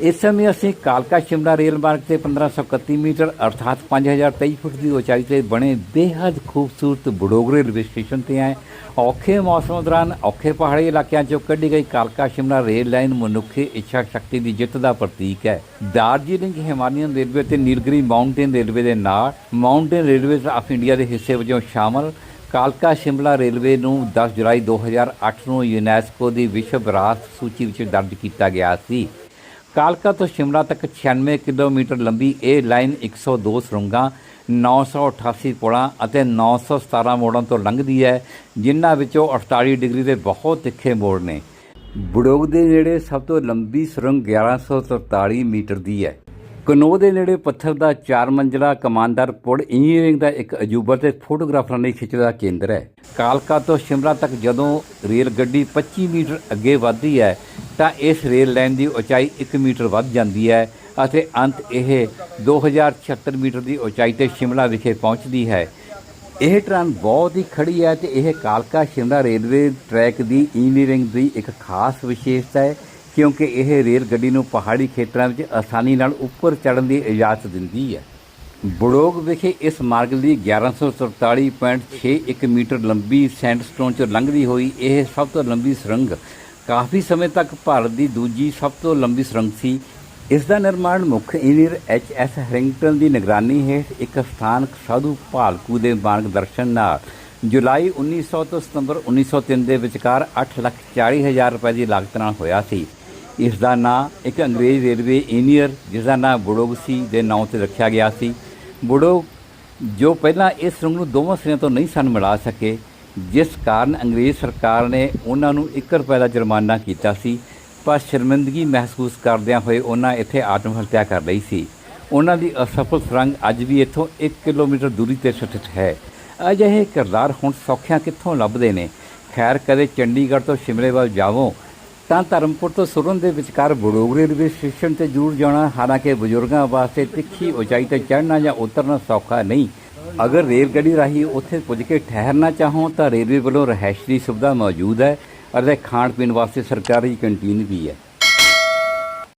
ਇਸ ਸਮੇਂ ਅਸੀਂ ਕਾਲਕਾ ਸ਼ਿਮਲਾ ਰੇਲ ਮਾਰਗ ਤੇ 1531 ਮੀਟਰ, ਅਰਥਾਤ 5023 ਫੁੱਟ ਦੀ ਉਚਾਈ ਤੇ ਬਣੇ ਬੇहद ਖੂਬਸੂਰਤ ਬਡੋਗਰੇ ਰੇਲਵੇ ਸਟੇਸ਼ਨ ਤੇ ਆਏ। ਔਖੇ ਮੌਸਮ ਦੌਰਾਨ ਔਖੇ ਪਹਾੜੀ ਇਲਾਕਿਆਂ 'ਚੋਂ ਕੱਢੀ ਗਈ ਕਾਲਕਾ ਸ਼ਿਮਲਾ ਰੇਲ ਲਾਈਨ ਮਨੁੱਖੀ ਇੱਛਾ ਸ਼ਕਤੀ ਦੀ ਜਿੱਤ ਦਾ ਪ੍ਰਤੀਕ ਹੈ। ਦਾਰਜੀਲਿੰਗ ਹਿਮਾਲਯਨ ਰੇਲਵੇ ਤੇ ਨੀਲਗਰੀ ਮਾਊਂਟੇਨ ਰੇਲਵੇ ਦੇ ਨਾਲ ਮਾਊਂਟੇਨ ਰੇਲਵੇਜ਼ ਆਫ ਇੰਡੀਆ ਦੇ ਹਿੱਸੇ ਵਜੋਂ ਸ਼ਾਮਲ। ਕਾਲਕਾ ਸ਼ਿਮਲਾ ਰੇਲਵੇ ਨੂੰ 10 ਜੁਲਾਈ 2008 ਨੂੰ ਯੂਨੈਸਕੋ ਦੀ ਵਿਸ਼ਵ ਵਿਰਾਸਤ ਸੂਚੀ ਵਿੱਚ ਦਰਜ ਕੀਤਾ ਗਿਆ ਸੀ। ਕਾਲਕਾ ਤੋਂ ਸ਼ਿਮਲਾ ਤੱਕ 96 ਕਿਲੋਮੀਟਰ ਲੰਬੀ ਇਹ ਲਾਈਨ 102 ਸੁਰੰਗਾਂ 988 ਪੁਲਾਂ ਅਤੇ 917 ਮੋੜਾਂ ਤੋਂ ਲੰਘਦੀ ਹੈ, ਜਿਨ੍ਹਾਂ ਵਿੱਚੋਂ 48 ਡਿਗਰੀ ਦੇ ਬਹੁਤ ਤਿੱਖੇ ਮੋੜ ਨੇ। ਬੜੋਗ ਦੇ ਨੇੜੇ ਸਭ ਤੋਂ ਲੰਬੀ ਸੁਰੰਗ 1143 ਮੀਟਰ ਦੀ ਹੈ। ਕਨੋ ਦੇ ਨੇੜੇ ਪੱਥਰ ਦਾ ਚਾਰ ਮੰਜ਼ਲਾ ਕਮਾਨਦਾਰ ਪੁੜ ਇੰਜੀਨੀਅਰਿੰਗ ਦਾ ਇੱਕ ਅਜੂਬਾ ਤੇ ਫੋਟੋਗ੍ਰਾਫਰਾਂ ਲਈ ਖਿੱਚ ਦਾ ਕੇਂਦਰ ਹੈ। ਕਾਲਕਾ ਤੋਂ ਸ਼ਿਮਲਾ ਤੱਕ ਜਦੋਂ ਰੇਲ ਗੱਡੀ 25 ਮੀਟਰ ਅੱਗੇ ਵੱਧਦੀ ਹੈ ਤਾਂ ਇਸ ਰੇਲ ਲਾਈਨ ਦੀ ਉਚਾਈ 1 ਮੀਟਰ ਵੱਧ ਜਾਂਦੀ ਹੈ ਅਤੇ ਅੰਤ ਇਹ 2076 ਮੀਟਰ ਦੀ ਉਚਾਈ ਤੇ ਸ਼ਿਮਲਾ ਵਿਖੇ ਪਹੁੰਚਦੀ ਹੈ। ਇਹ ਟ੍ਰੇਨ ਬਹੁਤ ਹੀ ਖੜੀ ਹੈ ਤੇ ਇਹ ਕਾਲਕਾ ਸ਼ਿਮਲਾ ਰੇਲਵੇ ਟਰੈਕ ਦੀ ਇੰਜੀਨੀਅਰਿੰਗ ਦੀ ਇੱਕ ਖਾਸ ਵਿਸ਼ੇਸ਼ਤਾ ਹੈ, ਕਿਉਂਕਿ ਇਹ ਰੇਲ ਗੱਡੀ ਨੂੰ ਪਹਾੜੀ ਖੇਤਰਾਂ ਵਿੱਚ ਆਸਾਨੀ ਨਾਲ ਉੱਪਰ ਚੜ੍ਹਨ ਦੀ ਇਜਾਜ਼ਤ ਦਿੰਦੀ ਹੈ। ਬੜੋਗ ਵਿਖੇ ਇਸ ਮਾਰਗ ਦੀ 1144.61 ਮੀਟਰ ਲੰਬੀ ਸੈਂਡਸਟੋਨ ਚੋਂ ਲੰਘਦੀ ਹੋਈ ਇਹ ਸਭ ਤੋਂ ਲੰਬੀ ਸੁਰੰਗ ਕਾਫੀ ਸਮੇਂ ਤੱਕ ਭਾਰਤ ਦੀ ਦੂਜੀ ਸਭ ਤੋਂ ਲੰਬੀ ਸੁਰੰਗ ਸੀ। ਇਸ ਦਾ ਨਿਰਮਾਣ ਮੁੱਖ ਇੰਜੀਨੀਅਰ ਐਚ ਐਸ ਹੈਰਿੰਗਟਨ ਦੀ ਨਿਗਰਾਨੀ ਹੇਠ ਇੱਕ ਸਥਾਨਕ ਸਾਧੂ ਭਾਲਕੂ ਦੇ ਮਾਰਗਦਰਸ਼ਨ ਨਾਲ ਜੁਲਾਈ 1900 ਤੋਂ ਸਤੰਬਰ 1903 ਦੇ ਵਿਚਕਾਰ 8,40,000 ਰੁਪਏ ਦੀ ਲਾਗਤ ਨਾਲ ਹੋਇਆ ਸੀ। ਇਸ ਦਾ ਨਾਂ ਇੱਕ ਅੰਗਰੇਜ਼ ਰੇਲਵੇ ਇੰਜੀਨੀਅਰ ਜਿਸ ਦਾ ਨਾਂ ਬੁੜੋਗ ਸੀ ਦੇ ਨਾਂ ਤੇ ਰੱਖਿਆ ਗਿਆ ਸੀ। ਬੁੜੋਗ ਜੋ ਪਹਿਲਾਂ ਇਸ ਸੁਰੰਗ ਨੂੰ ਦੋਵਾਂ ਸਿਰਿਆਂ ਤੋਂ ਨਹੀਂ ਸਨ ਮਿਲਾ ਸਕੇ ਜਿਸ ਕਾਰਨ ਅੰਗਰੇਜ਼ ਸਰਕਾਰ ਨੇ ਉਹਨਾਂ ਨੂੰ 1 ਰੁਪਏ ਦਾ ਜੁਰਮਾਨਾ ਕੀਤਾ ਸੀ, ਪਰ ਸ਼ਰਮਿੰਦਗੀ ਮਹਿਸੂਸ ਕਰਦਿਆਂ ਹੋਏ ਉਹਨਾਂ ਇੱਥੇ ਆਤਮ ਹੱਤਿਆ ਕਰ ਲਈ ਸੀ। ਉਹਨਾਂ ਦੀ ਅਸਫਲ ਸੁਰੰਗ ਅੱਜ ਵੀ ਇੱਥੋਂ 1 ਕਿਲੋਮੀਟਰ ਦੂਰੀ ਤੇ ਸਥਿਤ ਹੈ। ਅਜਿਹੇ ਕਿਰਦਾਰ ਹੁਣ ਸੌਖਿਆਂ ਕਿੱਥੋਂ ਲੱਭਦੇ ਨੇ? ਖੈਰ, ਕਦੇ ਚੰਡੀਗੜ੍ਹ ਤੋਂ ਸ਼ਿਮਲੇ ਵੱਲ ਜਾਵੋ, ਤਾਂ ਧਰਮਪੁਰ ਤੋਂ ਸੁਰਨ ਦੇ ਵਿਚਕਾਰ ਬੜੋਗਰੇ ਰੇਲਵੇ ਸਟੇਸ਼ਨ ਤੇ ਜ਼ਰੂਰ ਜਾਣਾ, ਹਾਲਾਂਕਿ ਬਜ਼ੁਰਗਾਂ ਵਾਸਤੇ ਤਿੱਖੀ ਉਚਾਈ ਤੇ ਚੜ੍ਹਨਾ ਜਾਂ ਉਤਰਨਾ ਸੌਖਾ ਨਹੀਂ। ਅਗਰ ਰੇਲ ਗੱਡੀ ਰਾਹੀਂ ਉੱਥੇ ਪੁੱਜ ਕੇ ਠਹਿਰਨਾ ਚਾਹੋ ਤਾਂ ਰੇਲਵੇ ਵੱਲੋਂ ਰਿਹਾਇਸ਼ ਦੀ ਸੁਵਿਧਾ ਮੌਜੂਦ ਹੈ ਅਤੇ ਖਾਣ ਪੀਣ ਵਾਸਤੇ ਸਰਕਾਰੀ ਕੰਟੀਨ ਵੀ ਹੈ।